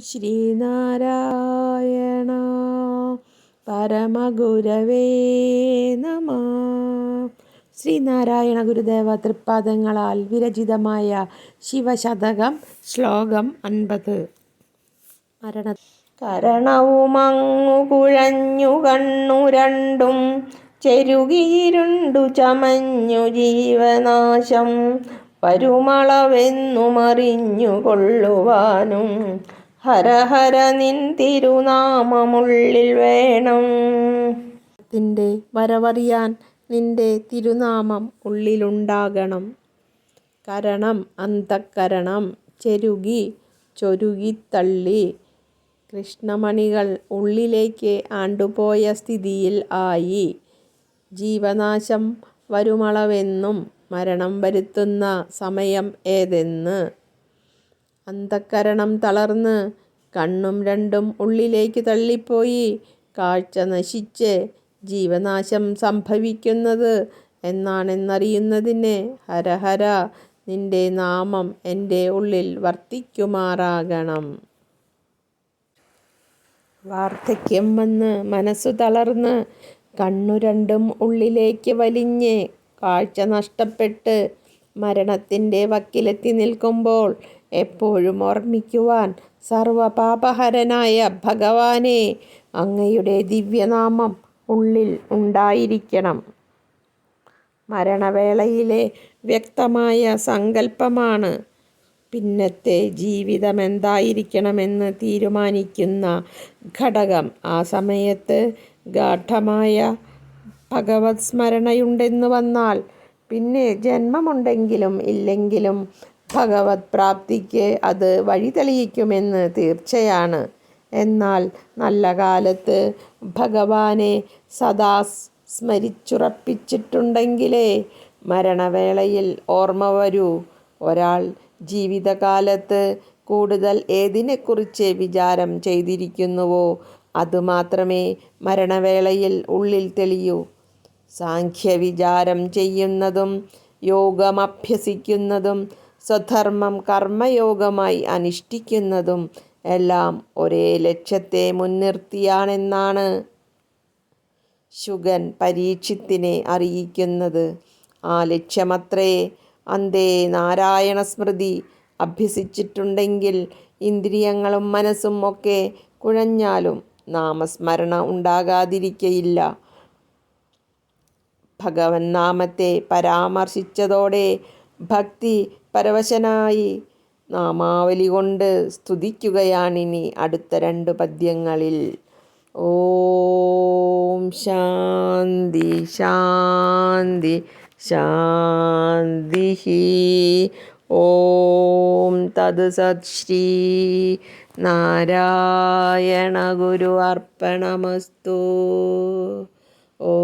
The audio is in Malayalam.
ശ്രീനാരായണ. പരമഗുരവേ നമ. ശ്രീനാരായണ ഗുരുദേവ തൃപ്പാദങ്ങളാൽ വിരചിതമായ ശിവശതകം ശ്ലോകം അൻപത്. മരണ കരണവുമങ്ങു കുഴഞ്ഞു കണ്ണു രണ്ടും ചെരുകിയിരുണ്ടു ചമഞ്ഞു ജീവനാശം. വരുമളവെന്നുമറിഞ്ഞു കൊള്ളുവാനും ഹര ഹര നിൻ തിരുനാമമുള്ളിൽ വേണം. ത്തിന്റെ വരവറിയാൻ നിന്റെ തിരുനാമം ഉള്ളിലുണ്ടാകണം. കരണം അന്തക്കരണം ചെരുകി ചൊരുകിത്തള്ളി കൃഷ്ണമണികൾ ഉള്ളിലേക്ക് ആണ്ടുപോയ സ്ഥിതിയിൽ ആയി. ജീവനാശം വരുമളവെന്നും മരണം വരുത്തുന്ന സമയം ഏതെന്ന്. അന്തക്കരണം തളർന്ന് കണ്ണും രണ്ടും ഉള്ളിലേക്ക് തള്ളിപ്പോയി. കാഴ്ച നശിച്ച് ജീവനാശം സംഭവിക്കുന്നത് എന്നാണെന്നറിയുന്നതിന് ഹരഹര നിന്റെ നാമം എന്റെ ഉള്ളിൽ വർത്തിക്കുമാറാകണം. വാർദ്ധക്യം വന്ന് മനസ്സു തളർന്ന് കണ്ണു രണ്ടും ഉള്ളിലേക്ക് വലിഞ്ഞ് കാഴ്ച നഷ്ടപ്പെട്ട് മരണത്തിന്റെ വക്കിലെത്തി നിൽക്കുമ്പോൾ എപ്പോഴും ഓർമ്മിക്കുവാൻ സർവപാപഹരനായ ഭഗവാനെ അങ്ങയുടെ ദിവ്യനാമം ഉള്ളിൽ ഉണ്ടായിരിക്കണം. മരണവേളയിലെ വ്യക്തമായ സങ്കല്പമാണ് പിന്നത്തെ ജീവിതം എന്തായിരിക്കണമെന്ന് തീരുമാനിക്കുന്ന ഘടകം. ആ സമയത്ത് ഗാഠമായ ഭഗവത് സ്മരണയുണ്ടെന്ന് വന്നാൽ പിന്നെ ജന്മമുണ്ടെങ്കിലും ഇല്ലെങ്കിലും ഭഗവത് പ്രാപ്തിക്ക് അത് വഴി തെളിയിക്കുമെന്ന് തീർച്ചയാണ്. എന്നാൽ നല്ല കാലത്ത് ഭഗവാനെ സദാ സ്മരിച്ചുറപ്പിച്ചിട്ടുണ്ടെങ്കിലേ മരണവേളയിൽ ഓർമ്മ വരൂ. ഒരാൾ ജീവിതകാലത്ത് കൂടുതൽ ഏതിനെക്കുറിച്ച് വിചാരം ചെയ്തിരിക്കുന്നുവോ അതുമാത്രമേ മരണവേളയിൽ ഉള്ളിൽ തെളിയൂ. സാഖ്യവിചാരം ചെയ്യുന്നതും യോഗമഭ്യസിക്കുന്നതും സ്വധർമ്മം കർമ്മയോഗമായി അനുഷ്ഠിക്കുന്നതും എല്ലാം ഒരേ ലക്ഷ്യത്തെ മുൻനിർത്തിയാണെന്നാണ് ശുഗൻ പരീക്ഷത്തിനെ അറിയിക്കുന്നത്. ആ ലക്ഷ്യമത്രേ അന്തേ നാരായണ സ്മൃതി അഭ്യസിച്ചിട്ടുണ്ടെങ്കിൽ ഇന്ദ്രിയങ്ങളും മനസ്സും ഒക്കെ കുഴഞ്ഞാലും നാമസ്മരണ ഉണ്ടാകാതിരിക്കയില്ല. ഭഗവൻ നാമത്തെ പരാമർശിച്ചതോടെ ഭക്തി പരവശനായി നാമാവലി കൊണ്ട് സ്തുതിക്കുകയാണിനി അടുത്ത രണ്ട് പദ്യങ്ങളിൽ. ഓം ശാന്തി ശാന്തി ശാന്തി ഓം തത് സത് ശ്രീ നാരായണ ഗുരു അർപ്പണമസ്തു. ഓ